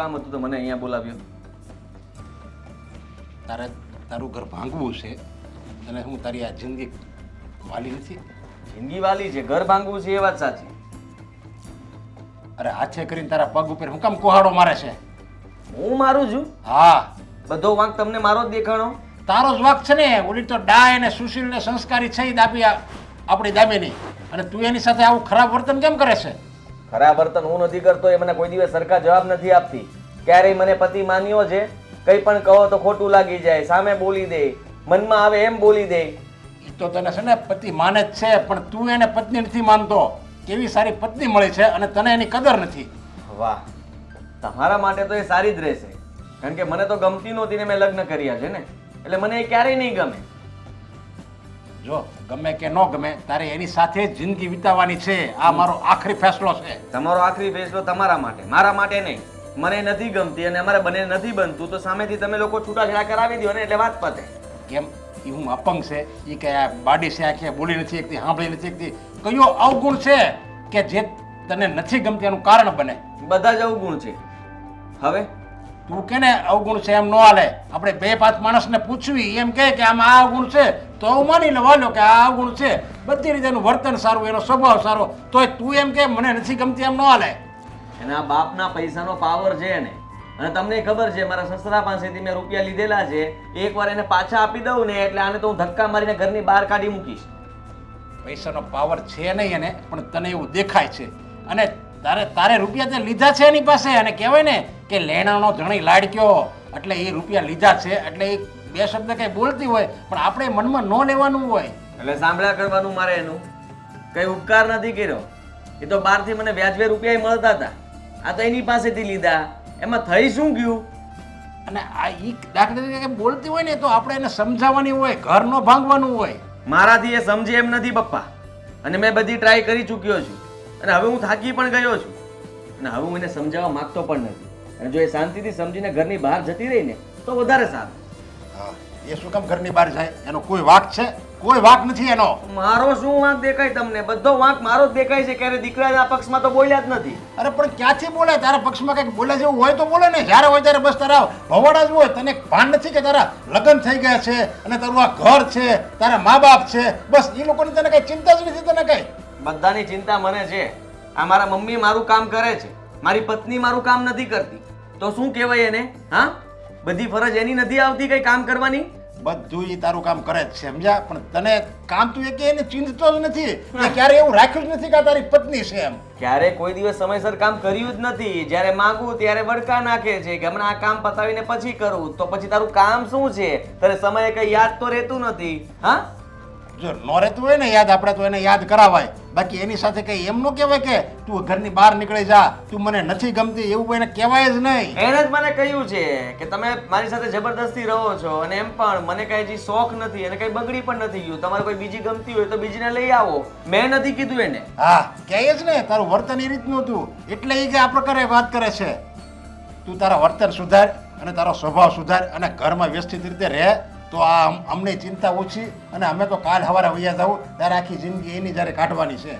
કામ હતું તો મને અહીંયા બોલાવ્યો. તારે તારું ઘર ભાંગવું છે અને હું તારી આ જિંદગી વાલી નથી. જિંદગી વાલી છે ઘર ભાંગવું છે એ વાત સાચી. અરે હાથે કરીને તારા પગ ઉપર હું કામ કોહાડો મારે છે? હું મારું છું? હા. બધો વાંક તમને મારો જ દેખાણો? તારો જ વાંક છે ને ઓલી તો ડાય અને સુશીલ ને સંસ્કારી છે દાબી આપણી દાબીની અને તું એની સાથે આવું ખરાબ વર્તન કેમ કરે છે? ખરાબ વર્તન હું નથી કરતો એ મને કોઈ દિવસ સરખા જવાબ નથી આપતી. ક્યારેય મને પતિ માન્યો છે? કંઈ પણ કહો તો ખોટું લાગી જાય. સામે બોલી દે. મનમાં આવે એમ બોલી દે. તો તને છે ને પતિ માને જ છે પણ તું એને પત્ની નથી માનતો. કેવી સારી પત્ની મળી છે અને તને એની કદર નથી. વાહ. તમારા માટે તો એ સારી જ રહેશે. કારણ કે મને તો ગમતી નહોતી ને મેં લગ્ન કર્યા છે ને. એટલે મને એ ક્યારેય નહીં ગમે. જો ગમે કે ન ગમે તારે એની સાથે જ જિંદગી વિતાવવાની છે. આ મારો આખરી ફેસલો છે. તમારો આખરી ફેસલો તમારા માટે મારા માટે નહીં. મને નથી ગમતી અને અમારે બંને નથી બનતું તો સામેથી તમે લોકો છૂટાછેડા કરાવી દો ને એટલે વાત પતે. કેમ? એ હું અપંગ છે. એ કે આ બાડી છે આખી બોલી નથી એકતી સાંભળી નથી એકતી કયો અવગુણ છે કે જે તને નથી ગમતી એનું કારણ બને? બધા જ અવગુણ છે. હવે? તું કે ને અવગુણ છે એમ ન હાલે? આપણે બે પાંચ માણસને પૂછવી એમ કહે કે આમાં આ અવગુણ છે. તો હું માની લેવાનો કે આ અવગુણ છે. બધી રીતે એનું વર્તન સારું એનો સ્વભાવ સારો. તોય તું એમ કે મને નથી ગમતી એમ ન હાલે. એના બાપના પૈસાનો પાવર છે ને અને તમને ખબર છે મારા સસરા પાસેથી મેં રૂપિયા લીધેલા છે. એકવાર એને પાછા આપી દઉં ને એટલે આને તો હું ધક્કા મારીને ઘરની બહાર કાઢી મૂકીશ. પૈસાનો પાવર છે નહીં એને પણ તને એવું દેખાય છે. અને તારે તારે રૂપિયા તે લીધા છે એની પાસે અને કહેવાય ને કે લેણાનો ધણી લાડક્યો. એટલે એ રૂપિયા લીધા છે એટલે એ બે શબ્દ કંઈ બોલતી હોય પણ આપણે મનમાં ન લેવાનું હોય. એટલે સાંભળ્યા કરવાનું મારે એનું. કઈ ઉપકાર નથી કર્યો. એ તો બહારથી મને વ્યાજબે રૂપિયા મળતા હતા. આ તો એની પાસેથી લીધા. એમાં થઈ શું ગયું? અને આ ઈ દાખલા તરીકે બોલતી હોય ને તો આપણે એને સમજાવવાની હોય ઘર નો ભાંગવાનું હોય. મારાથી એ સમજે એમ નથી પપ્પા. અને મેં બધી ટ્રાય કરી ચૂક્યો છું. અને હવે હું થાકી પણ ગયો છું. અને હવે હું એને સમજાવવા માંગતો પણ નથી. અને જો એ શાંતિથી સમજીને ઘરની બહાર જતી રહી ને તો વધારે સારું. એ શું કામ ઘરની બહાર જાય? એનો કોઈ વાક છે? કોઈ વાક નથી એનો. મારો શું વાંક દેખાય તમને? બધો વાંક મારો જ દેખાય છે ક્યારે દીકરાના પક્ષમાં તો બોલ્યા જ નથી. અરે પણ ક્યાંથી બોલે? તારા પક્ષમાં કંઈક બોલે જેવું હોય તો બોલે ને. જ્યારે હોય ત્યારે બસ તારા ભવાડા જ હોય. તને ભાન નથી કે તારા લગ્ન થઈ ગયા છે અને તારું આ ઘર છે તારા મા બાપ છે? બસ એ લોકોની તને કઈ ચિંતા જ નથી તને કઈ? બધાની ચિંતા મને છે. આ મારા મમ્મી મારું કામ કરે છે. મારી પત્ની મારું કામ નથી કરતી. તો શું કહેવાય એને? હા? બધી ફરજ એની નથી આવતી કઈ કામ કરવાની? બધું એ તારું કામ કરે જ છે સમજ્યા? પણ તને કામ તું એ એને ચિંતતો જ નથી ક્યારે એવું રાખ્યું જ નથી કે આ તારી પત્ની છે એમ. ક્યારે કોઈ દિવસ સમયસર કામ કર્યું જ નથી. જ્યારે માંગુ ત્યારે વડકા નાખે છે કે હમણાં આ કામ પતાવીને પછી કરું. તો પછી તારું કામ શું છે? તને સમયે કઈ યાદ તો રહેતું નથી હા? જો ન રહેતું હોય ને યાદ આપણે તો એને યાદ કરાવાય. બાકી એની સાથે કઈ એમ ન કહેવાય કે તું ઘરની બહાર નીકળી જા તું મને નથી ગમતી એવું એને કહેવાય જ નહીં. એણે જ મને કહ્યું છે કે તમે મારી સાથે જબરદસ્તી રહો છો અને એમ પણ મને કઈ જે શોખ નથી અને કઈ બગડી પણ નથી ગયું. તમારે કોઈ બીજી ગમતી હોય તો બીજીને લઈ આવો. મેં નથી કીધું એને. હા કહે જ ને તારું વર્તન એ રીતનું હતું. એટલે એ જે આ પ્રકારે વાત કરે છે. તું તારા વર્તન સુધાર અને તારો સ્વભાવ સુધાર અને ઘરમાં વ્યવસ્થિત રીતે રહે. તો આ અમને ચિંતા ઓછી અને અમે તો કાલ સવારે વૈયા જાવ ત્યારે આખી જિંદગી એની જ્યારે કાઢવાની છે.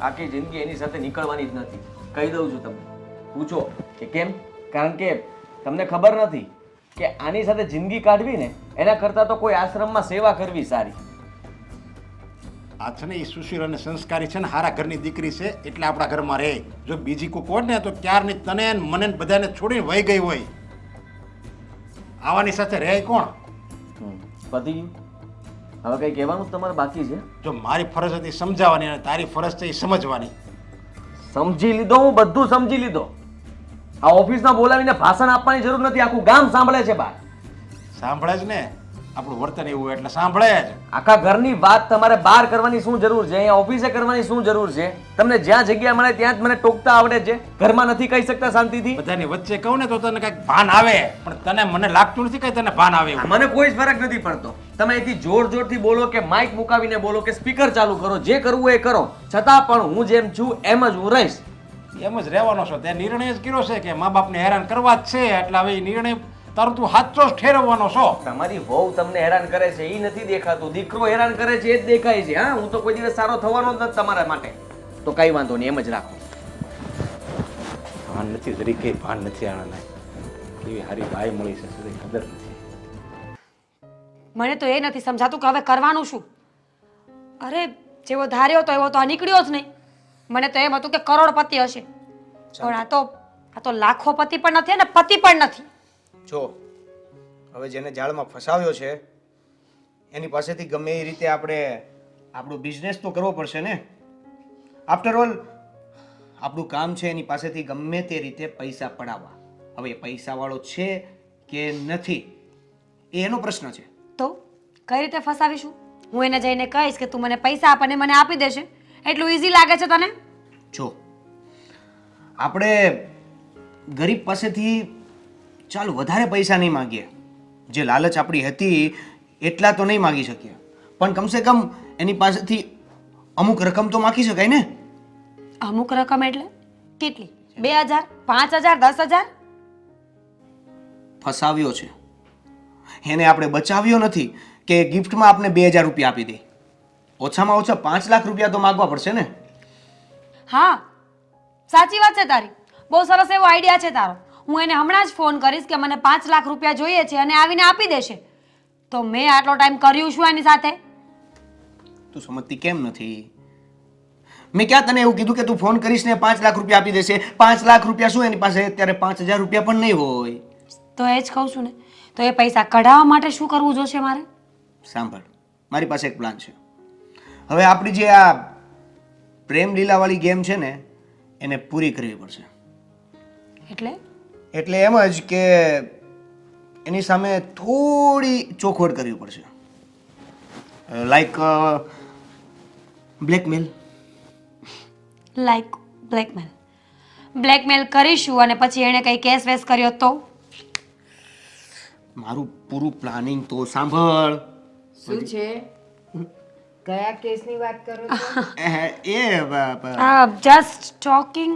આખી જિંદગી એની સાથે નીકળવાની જ નથી. કહી દઉં છું તમને. પૂછો કે કેમ? કારણ કે તમને ખબર નથી કે આની સાથે જિંદગી કાઢવી ને એના કરતાં તો કોઈ આશ્રમમાં સેવા કરવી સારી. આ છે ને એ સુશીલ અને સંસ્કારી છે ને હારા ઘરની દીકરી છે એટલે આપણા ઘરમાં રહે. જો બીજી કોઈ કોણ ને તો ક્યારની તને મને બધાને છોડીને વહી ગઈ હોય. આવાની સાથે રહે કોણ? પતી હવે કંઈ કહેવાનું તમારે બાકી છે? જો મારી ફરજ હતી સમજાવવાની અને તારી ફરજ છે એ સમજવાની. સમજી લીધો હું બધું સમજી લીધો. આ ઓફિસમાં બોલાવીને ભાષણ આપવાની જરૂર નથી આખું ગામ સાંભળે છે બા સાંભળે જ ને. આપણું વર્તન એવું એટલે સાંભળે જ. આખા ઘરની વાત તમારે બહાર કરવાની શું જરૂર છે? અહીંયા ઓફિસે કરવાની શું જરૂર છે? તમને જ્યાં જગ્યા મળે ત્યાં જ મને ટોકતા આવડે છે? ઘરમાં નથી કહી શકતા શાંતિથી? બધાની વચ્ચે કહું ને તો તને કંઈક ભાન આવે. પણ તને મને લાગતું નથી કઈ તને ભાન આવે મને કોઈ જ ફરક નથી પડતો. તમે અહીંથી જોર જોરથી બોલો કે માઇક મુકાવીને બોલો કે સ્પીકર ચાલુ કરો. જે કરવું એ કરો. છતાં પણ હું જેમ છું એમ જ હું રહીશ. એમ જ રહેવાનો છો. તે નિર્ણય જ કર્યો છે કે મા બાપને હેરાન કરવા જ છે. એટલે હવે એ નિર્ણય તારું તું હાથો ઠેરવવાનો છો. તમારી વહુ તમને હેરાન કરે છે એ નથી દેખાતું. દીકરો હેરાન કરે છે એ જ દેખાય છે. હા હું તો કોઈ દિવસ સારો થવાનો જ નથી તમારા માટે. તો કઈ વાંધો નહીં એમ જ રાખો. ભાન નથી તરીકે ભાન નથી આણાને. કેવી સારી બાઈ મળી છે સુધી ખબર નથી. મને તો એ નથી સમજાતું કે હવે કરવાનું શું? અરે જેવો ધાર્યો તો એવો તો આ નીકળ્યો જ નહીં. મને તો એમ હતું કે કરોડપતિ હશે. પણ આ તો આ તો લાખોપતિ પણ નથી અને પતિ પણ નથી. જો હવે જેને જાળમાં ફસાવ્યો છે એની પાસેથી ગમે એ રીતે આપણે આપણો બિઝનેસ તો કરવો પડશે ને? આફ્ટર ઓલ આપણું કામ છે એની પાસેથી ગમે તે રીતે પૈસા પડાવવા. હવે એ પૈસાવાળો છે કે નથી એ એનો પ્રશ્ન છે. તો કઈ રીતે ફસાવીશું? હું એને જઈને કહીશ કે તું મને પૈસા આપ અને મને આપી દેશે. એટલું ઈઝી લાગે છે તને? જો આપણે ગરીબ પાસેથી ચાલ વધારે પૈસા નહીં માગીએ. જે લાલચ આપણી હતી એટલા તો નહીં માગી શકીએ. પણ કમસે કમ એની પાસેથી અમુક રકમ તો માગી શકાય ને? અમુક રકમ એટલે? કેટલી? બે હજાર? પાંચ હજાર? દસ હજાર? ફસાવ્યો છે. એને આપણે બચાવ્યો નથી કે ગિફ્ટમાં આપણે બે હજાર રૂપિયા આપી દે. ઓછામાં ઓછા પાંચ લાખ રૂપિયા તો માગવા પડશે ને? હા. સાચી વાત છે તારી. બહુ સરસ એવો આઈડિયા છે તારો. હું એને હમણાં જ ફોન કરીશ કે મને પાંચ લાખ રૂપિયા જોઈએ છે અને આવીને આપી દેશે. તો મેં આટલો ટાઈમ કર્યું છું એની સાથે? તું સમજતી કેમ નથી? મેં ક્યાં તને એવું કીધું કે તું ફોન કરીશ ને પાંચ લાખ રૂપિયા આપી દેશે? પાંચ લાખ રૂપિયા શું એની પાસે? અત્યારે પાંચ હજાર રૂપિયા પણ નહીં હોય. તો એ જ કહું છું ને. તો એ પૈસા કઢાવવા માટે શું કરવું જોશે મારે? સાંભળ મારી પાસે એક પ્લાન છે. હવે આપણી જે આ પ્રેમ લીલાવાળી ગેમ છે ને એને પૂરી કરવી પડશે. એટલે? એટલે એમ જ કે એની સામે થોડી ચોખવટ કરવી પડશે. Like blackmail like blackmail blackmail કરીશું અને પછી એણે કંઈ કેસ વેસ કર્યો તો? મારું પૂરું પ્લાનિંગ તો સાંભળ. શું છે? કયા કેસની વાત કરો છો? એ બ- જસ્ટ ટોકિંગ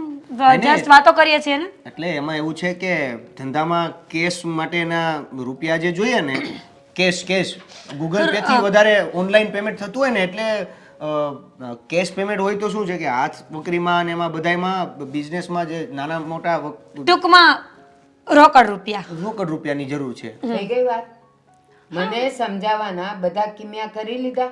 જસ્ટ વાતો કરીએ છીએ ને? એટલે એમાં એવું છે કે ધંધામાં કેશ માટેના રૂપિયા જે જોઈએ ને કેશ કેશ. ગૂગલ પે થી વધારે ઓનલાઈન પેમેન્ટ થતું હોય ને એટલે કેશ પેમેન્ટ હોય તો શું છે કે હાથ બકરીમાં અને એમાં બધાયમાં બિઝનેસમાં જે નાના મોટા ટૂંકમાં રોકડ રૂપિયા. રોકડ રૂપિયાની જરૂર છે. થઈ ગઈ વાત? મને સમજાવવાના બધા કિમ્યા કરી લીધા?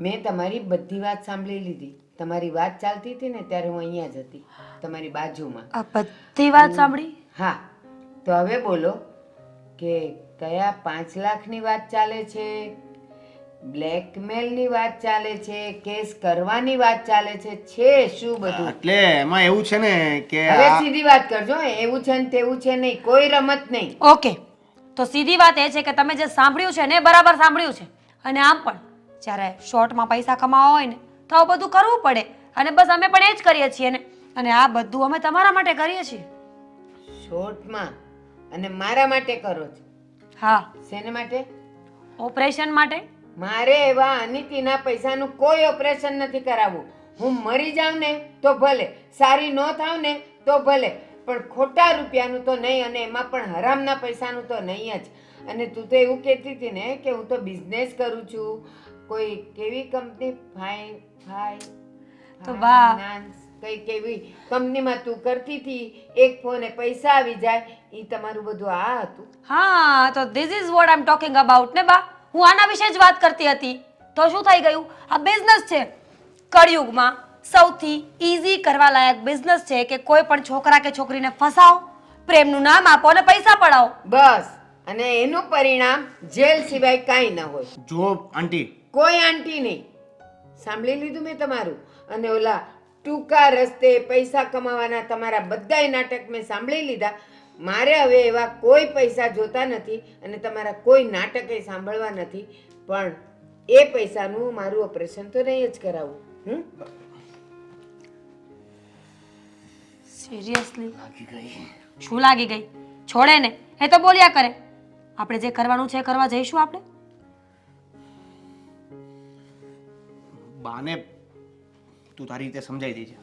મેં તમારી બધી વાત સાંભળી લીધી. તમારી વાત ચાલતી હતી ને ત્યારે હું અહીંયા જ હતી તમારી બાજુમાં. આ બધી વાત સાંભળી? હા. તો હવે બોલો કે કયા પાંચ લાખની વાત ચાલે છે? બ્લેકમેલની વાત ચાલે છે? કેસ કરવાની વાત ચાલે છે? છે શું બધું? એટલે એમાં એવું છે ને કે હવે સીધી વાત કરજો એવું છે ને તેવું છે નહીં. કોઈ રમત નહીં. ઓકે. તો સીધી વાત એ છે કે તમે જે સાંભળ્યું છે ને એ બરાબર સાંભળ્યું છે. અને આમ પણ જ્યારે શોર્ટમાં પૈસા કમાવા હોય ને તો આવું બધું કરવું પડે. અને બસ અમે પણ એ જ કરીએ છીએ ને. અને આ બધું અમે તમારા માટે કરીએ છીએ. શોર્ટમાં અને મારા માટે કરો છો? હા. શેને માટે? ઓપરેશન માટે? મારે એવા અનિતિના પૈસાનું કોઈ ઓપરેશન નથી કરાવવું. હું મરી જાઉં ને તો ભલે. સારી ન થાવ ને તો ભલે. પણ ખોટા રૂપિયાનું તો નહીં અને એમાં પણ હરામના પૈસાનું તો નહીં જ. અને તું તો એવું કહેતી હતી ને કે હું તો બિઝનેસ કરું છું. કોઈ કેવી કંપની? ફાઈ ફાઈ તો વાહ. ફાઇનાન્સ કઈ કેવી કંપનીમાં તું કરતી હતી? એક ફોને પૈસા આવી જાય એ તમારું બધું આ હતું. હા તો this is what I am talking about ને બા. હું આના વિશે જ વાત કરતી હતી. તો શું થઈ ગયું? આ બિઝનેસ છે કળિયુગમાં સૌથી ઈઝી કરવા લાયક બિઝનેસ છે કે કોઈ પણ છોકરા કે છોકરીને ફસાવો પ્રેમનું નામ આપો અને પૈસા પડાવો. બસ. અને એનું પરિણામ જેલ સિવાય કાંઈ ન હોય. જો આંટી કોઈ આંટી નહીં. સાંભળી લીધું મેં તમારું? અને ઓલા ટૂંકા રસ્તે પૈસા કમાવાના તમારા બધાય નાટક મેં સાંભળી લીધા. મારે હવે એવા કોઈ પૈસા જોતા નથી અને તમારા કોઈ નાટકે સાંભળવા નથી. પણ એ પૈસાનું મારું ઓપરેશન તો નહીં જ કરાવું. હમ? સિરિયસલી શું લાગી ગઈ? છોડે ને. એ તો બોલ્યા કરે. આપણે જે કરવાનું છે કરવા જઈશું આપણે? બાને તું તારી રીતે સમજાઈ દેજે.